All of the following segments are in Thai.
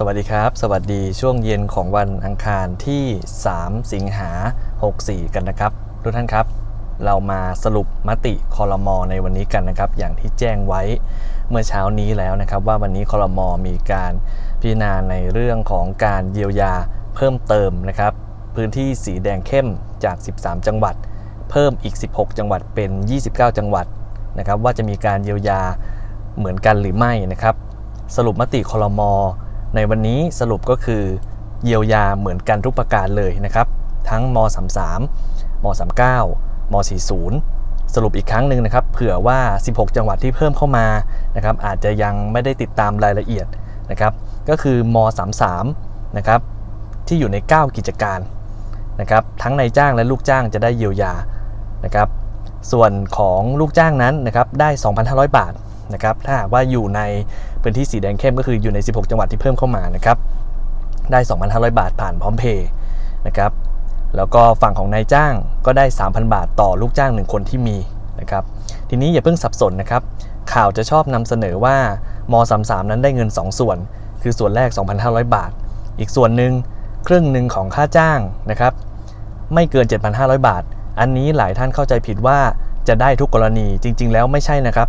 สวัสดีครับ สวัสดีช่วงเย็นของวันอังคารที่ 3 สิงหา 64 กันนะครับ ทุกท่านครับ เรามาสรุปมติคอรมอในวันนี้กันนะครับ อย่างที่แจ้งไว้เมื่อเช้านี้แล้วนะครับ ว่าวันนี้คอรมอมีการพิจารณาในเรื่องของการเยียวยาเพิ่มเติมนะครับ พื้นที่สีแดงเข้มจาก 13 จังหวัด เพิ่มอีก 16 จังหวัดเป็น 29 จังหวัดนะครับ ว่าจะมีการเยียวยาเหมือนกันหรือไม่นะครับ สรุปมติคอรมอ ในวันนี้สรุปก็คือเยียวยาเหมือนกันทุกประการเลยนะครับ ทั้งม 33 ม 39 ม 40 สรุปอีกครั้งหนึ่งนะครับ เผื่อว่า 16 จังหวัดที่เพิ่มเข้ามานะครับอาจจะยังไม่ได้ติดตามรายละเอียดนะครับ ก็คือม 33 นะครับที่อยู่ใน 9 กิจการนะครับ ทั้งนายจ้างและลูกจ้างจะได้เยียวยานะครับ ส่วนของลูกจ้างนั้นนะครับได้ 2,500 บาทนะครับ ถ้าหากว่าอยู่ใน พื้นที่สีแดงเข้มก็คืออยู่ใน 16 จังหวัดที่เพิ่มเข้ามานะครับได้ 2,500 บาทผ่านพร้อมเพย์นะครับแล้วก็ฝั่งของนายจ้างก็ได้ 3,000 บาทต่อลูกจ้าง 1 คนที่มีนะครับทีนี้อย่าเพิ่งสับสนนะครับข่าวจะชอบนำเสนอว่าม33นั้นได้เงิน 2 ส่วน คือส่วนแรก 2,500 บาท อีกส่วนหนึ่งครึ่งหนึ่งของค่าจ้างนะครับไม่เกิน 7,500 บาท อันนี้หลายท่านเข้าใจผิดว่าจะได้ทุกกรณีจริง ๆ แล้วไม่ใช่นะครับ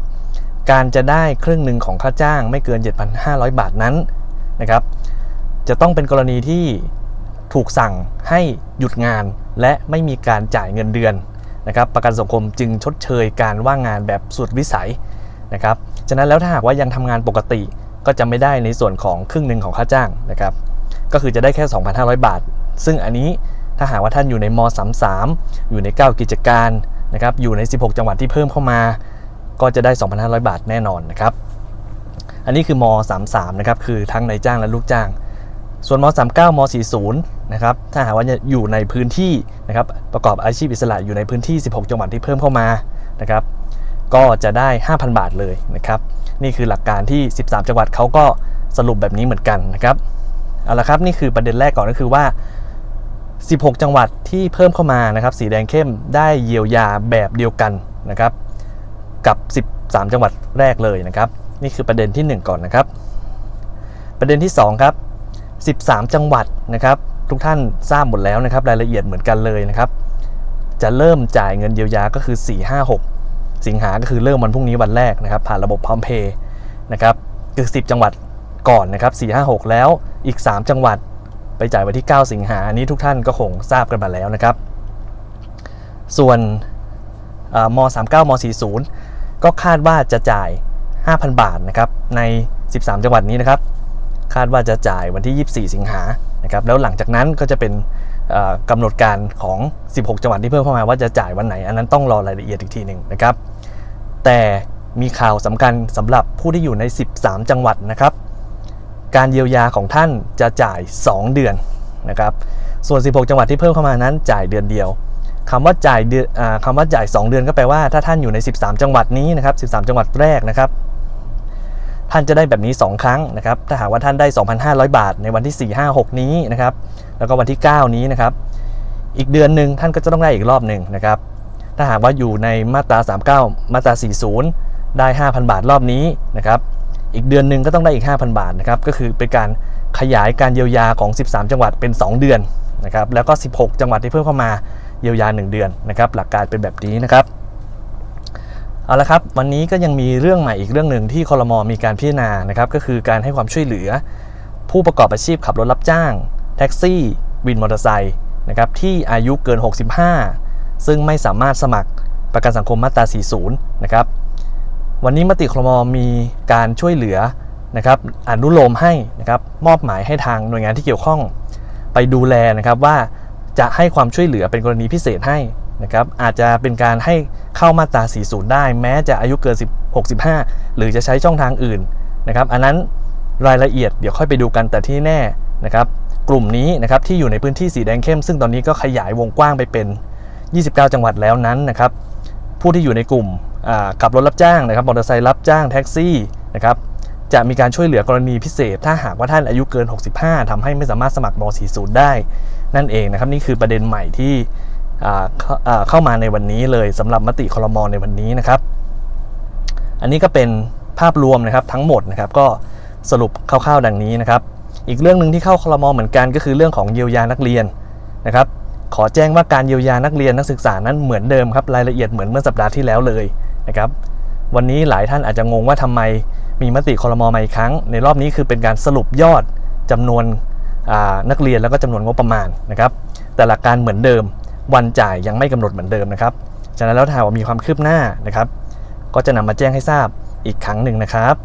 การจะได้ครึ่งหนึ่งของค่าจ้างไม่เกิน 7,500 บาทนั้นนะครับ จะต้องเป็นกรณีที่ถูกสั่งให้หยุดงานและไม่มีการจ่ายเงินเดือนนะครับ ประกันสังคมจึงชดเชยการว่างงานแบบสุดวิสัยนะครับ ฉะนั้นแล้วถ้าหากว่ายังทำงานปกติก็จะไม่ได้ในส่วนของครึ่งหนึ่งของค่าจ้างนะครับ ก็คือจะได้แค่ 2,500 บาท ซึ่งอันนี้ถ้าหากว่าท่านอยู่ในม 33 อยู่ใน 9 กิจการนะครับ อยู่ใน 16 จังหวัดที่เพิ่มเข้ามา ก็จะได้ 2,500 บาทแน่นอนนะครับ อันนี้คือม33นะครับ คือทั้งนายจ้างและลูกจ้าง ส่วนม39ม40นะครับ ถ้าหากว่าอยู่ในพื้นที่นะครับ ประกอบอาชีพอิสระอยู่ในพื้นที่ 16 จังหวัดที่เพิ่มเข้ามานะครับ ก็จะได้ 5,000 บาทเลยนะครับ นี่คือหลักการที่ 13 จังหวัดเขาก็สรุปแบบนี้เหมือนกันนะครับ เอาละครับ นี่คือประเด็นแรกก่อนก็คือว่า 16 จังหวัดที่เพิ่มเข้ามานะครับ สีแดงเข้มได้เยียวยาแบบเดียวกันนะครับ กับ 13 จังหวัดแรกเลยนะครับ นี่คือประเด็นที่ 1 ก่อนนะครับ ประเด็นที่ 2 ครับ 13 จังหวัดนะครับ ทุกท่านทราบหมดแล้วนะครับ รายละเอียดเหมือนกันเลยนะครับ จะเริ่มจ่ายเงินเยียวยาก็คือ 4 5 6 สิงหาก็คือเริ่มวันพรุ่งนี้วันแรกนะครับ ผ่านระบบพร้อมเพย์นะครับคือ 10 จังหวัดก่อนนะครับ 4 5 6 แล้วอีก 3 จังหวัดไปจ่ายวันที่ 9 สิงหาอันนี้ทุกท่านก็คงทราบกันมาแล้วนะครับ ส่วนม 39ม40 ก็คาดว่าจะจ่าย 5,000 บาทนะครับใน 13 จังหวัดนี้นะครับ คาดว่าจะจ่ายวันที่ 24 สิงหานะครับแล้วหลังจากนั้นก็จะเป็นกำหนดการของ 16 จังหวัดที่เพิ่มเข้ามาว่าจะจ่ายวันไหน อันนั้นต้องรอรายละเอียดอีกทีหนึ่งนะครับ แต่มีข่าวสำคัญสำหรับผู้ที่อยู่ใน 13 จังหวัดนะครับ การเยียวยาของท่านจะจ่าย 2 เดือนนะครับ ส่วน 16 จังหวัดที่เพิ่มเข้ามานั้นจ่ายเดือนเดียว คำว่าจ่ายเดือนคำว่าจ่าย 2 เดือนก็แปลว่าถ้าท่านอยู่ใน 13 จังหวัดนี้นะครับ 13 จังหวัดแรกนะครับ ท่านจะได้แบบนี้ 2 ครั้งนะครับ ถ้าหากว่าท่านได้ 2,500 บาท ในวันที่ 4 5 6 นี้นะครับ แล้วก็วันที่ 9 นี้นะครับ อีกเดือนหนึ่งท่านก็จะต้องได้อีกรอบหนึ่งนะครับ ถ้าหากว่าอยู่ในมาตรา 39 มาตรา 40 ได้ 5,000 บาทรอบนี้นะครับ อีกเดือนหนึ่งก็ต้องได้อีก 5,000 บาทนะครับ ก็คือเป็นการขยายการเยียวยาของ 13 จังหวัดเป็น 2 เดือนนะครับ แล้วก็ 16 จังหวัดที่เพิ่มเข้ามา เยียวยา 1 เดือนนะครับหลักการเป็นแบบนี้นะครับเอาละครับวันนี้ก็ยังมีเรื่องใหม่อีกเรื่องหนึ่งที่คอรมอมีการพิจารณานะครับก็คือการให้ความช่วยเหลือ ผู้ประกอบอาชีพขับรถรับจ้าง แท็กซี่ วินมอเตอร์ไซค์นะครับที่อายุเกิน 65 ซึ่งไม่สามารถสมัครประกันสังคมมาตรา 40 นะครับวันนี้มติครมมีการช่วยเหลือนะครับอนุโลมให้นะครับมอบหมายให้ทางหน่วยงานที่เกี่ยวข้อง ไปดูแลนะครับว่า จะให้ความช่วยเหลือเป็นกรณีพิเศษให้นะครับอาจจะเป็นการให้เข้ามาตรา 40 ได้ แม้จะอายุเกิน10 65 หรือจะใช้ช่องทางอื่นนะครับอันนั้นรายละเอียดเดี๋ยวค่อยไปดูกันแต่ที่แน่นะครับกลุ่มนี้นะครับที่อยู่ในพื้นที่สีแดงเข้ม ซึ่งตอนนี้ก็ขยายวงกว้างไปเป็น 29 จังหวัดแล้วนั้นนะครับผู้ที่อยู่ในกลุ่มขับรถรับจ้างนะครับมอเตอร์ไซค์รับจ้างแท็กซี่นะครับ จะมีการช่วยเหลือกรณีพิเศษ ถ้าหากว่าท่านอายุเกิน 65ทำให้ไม่สามารถสมัครม .40 ได้ นั่นเองนะครับ นี่คือประเด็นใหม่ที่เข้ามาในวันนี้เลยสำหรับมติคอรมอในวันนี้นะครับ อันนี้ก็เป็นภาพรวมนะครับทั้งหมดนะครับก็สรุปคร่าวๆ ดังนี้นะครับ อีกเรื่องหนึ่งที่เข้าคลมเหมือนกันก็คือเรื่องของเยียวยานักเรียนนะครับ ขอแจ้งว่าการเยียวยานักเรียนนักศึกษานั้นเหมือนเดิมครับรายละเอียดเหมือนเมื่อสัปดาห์ที่แล้วเลยนะครับ วันนี้หลายท่านอาจจะงงว่าทำไม มีมติคอรมอมาอีกครั้ง ในรอบนี้คือเป็นการสรุปยอดจำนวนนักเรียนแล้วก็จำนวนงบประมาณนะครับแต่หลักการเหมือนเดิม วันจ่ายยังไม่กำหนดเหมือนเดิมนะครับฉะนั้นแล้วถ้าว่ามีความคืบหน้านะครับ ก็จะนำมาแจ้งให้ทราบอีกครั้งหนึ่งนะครับ